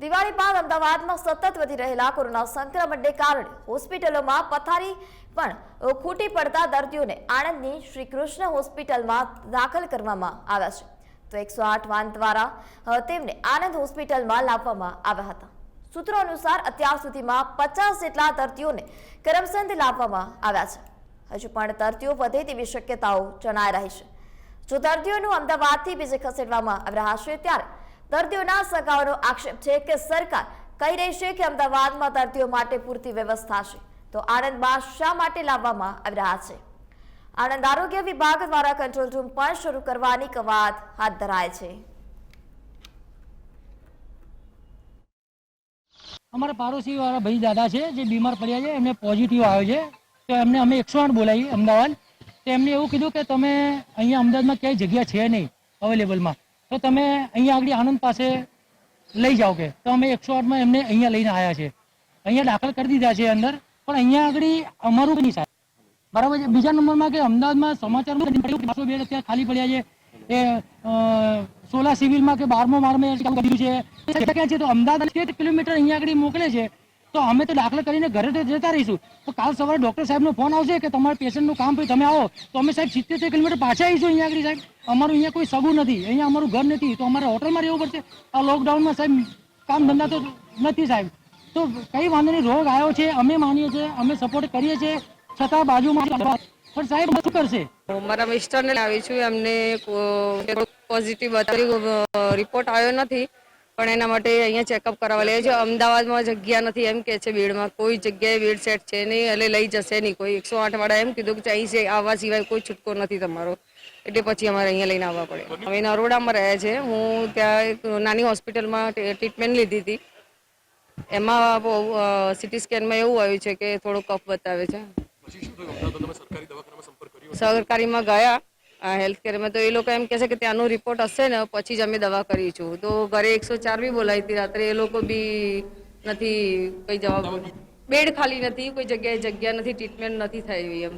દિવાળી બાદ અમદાવાદમાં સતત વધી રહેલા કોરોના સંક્રમણને કારણે હોસ્પિટલોમાં પથારી પણ ખૂટી પડતા દર્દીઓને આણંદની શ્રી કૃષ્ણ હોસ્પિટલમાં દાખલ કરવામાં આવ્યા છે. તો એકસો આઠ વાન દ્વારા તેમને આણંદ હોસ્પિટલમાં લાવવામાં આવ્યા હતા. સૂત્રો અનુસાર અત્યાર સુધીમાં પચાસ જેટલા દર્દીઓને કરમસંદ લાવવામાં આવ્યા છે. હજુ પણ દર્દીઓ વધે તેવી શક્યતાઓ જણાઈ રહી છે. જો દર્દીઓનું અમદાવાદથી બીજે ખસેડવામાં આવી રહ્યા છે ત્યારે દર્દીઓના સગાઓનો આક્ષેપ છે કે સરકાર કહી રહી છે કે અમદાવાદમાં દર્દીઓ માટે પૂરતી વ્યવસ્થા છે. તો આણંદમાં શા માટે લાવવામાં આવી રહ્યા છે? આણંદ આરોગ્ય વિભાગ દ્વારા કંટ્રોલ રૂમ પણ શરૂ કરવાની કવાયત હાથ ધરાય છે. અમારા પાડોશી વાળા ભાઈ દાદા છે, જે બીમાર પડ્યા છે, એમને પોઝિટિવ આવ્યો છે. તો એમને અમે એકસો આઠ બોલાવી, અમદાવાદ. તો એમને એવું કીધું કે તમે અહીંયા અમદાવાદમાં ક્યાંય જગ્યા છે નહીં અવેલેબલમાં તો તમે અહીંયા આગળ આનંદ પાસે લઈ જાઓ કે. તો અમે એકસો આઠમાં એમને અહીંયા લઈને આવ્યા છે. અહીંયા દાખલ કરી દીધા છે અંદર, પણ અહીંયા આગળ અમારું નહીં સાહેબ બરાબર છે બીજા નંબરમાં કે અમદાવાદમાં સમાચારમાં બસો બેડ અત્યારે ખાલી પડ્યા છે. એ સોલા સિવિલમાં કે બારમો કર્યું છે. છે તો અમદાવાદ કિલોમીટર અહીંયા આગળ મોકલે છે. તો અમે તો દાખલા કરીને ઘરે તો જતા રહીશું. તો કાલ સવારે ડોક્ટર સાહેબનો ફોન આવશે કે તમારા પેશન્ટનું કામ પછી તમે આવો. તો અમે સાહેબ સિત્તેર કિલોમીટર પાછા આવીશું અહીંયા આગળ સાહેબ. અમારું અહીંયા કોઈ સગું નથી. અહીંયા અમારું ઘર નથી. તો અમારે હોટલમાં રહેવું પડશે. આ લોકડાઉનમાં સાહેબ કામ ધંધા તો નથી સાહેબ. તો કઈ વાંધો નહીં, રોગ આવ્યો છે, અમે માનીએ છીએ, અમે સપોર્ટ કરીએ છીએ. છતાં બાજુમાં પણ સાહેબ શું કરશે? મારા મિસ્ટરને આવી છું. એમને પોઝિટિવ રિપોર્ટ આવ્યો નથી. પણ એના માટે અહીંયા ચેકઅપ કરાવવા લે છે અમદાવાદમાં જગ્યા નથી એમ કે છે ભીડમાં કોઈ જગ્યાએ ભીડ સેટ છે નહીં એટલે લઈ જશે નહીં કોઈ. એકસો આઠ વાળા એમ કીધું કે અહીં છે આવવા સિવાય કોઈ છૂટકો નથી તમારો. એટલે પછી અમારે અહીંયા લઈને આવવા પડે. અમે નરોડામાં રહે છે. હું ત્યાં એક નાની હોસ્પિટલમાં ટ્રીટમેન્ટ લીધી હતી. એમાં સિટી સ્કેનમાં એવું આવ્યું છે કે થોડો કફ બતાવે છે. સરકારીમાં ગયા. હેલ્થ કેરમાં તો એ લોકો એમ કહે છે કે ત્યાંનો રિપોર્ટ હશે ને, પછી જ અમે દવા કરી છું તો ઘરે એકસો ચાર બી બોલાવી હતી રાત્રે, એ લોકો બી નથી કઈ જવાબ બેડ ખાલી નથી, કોઈ જગ્યાએ જગ્યા નથી ટ્રીટમેન્ટ નથી થઈ એમ.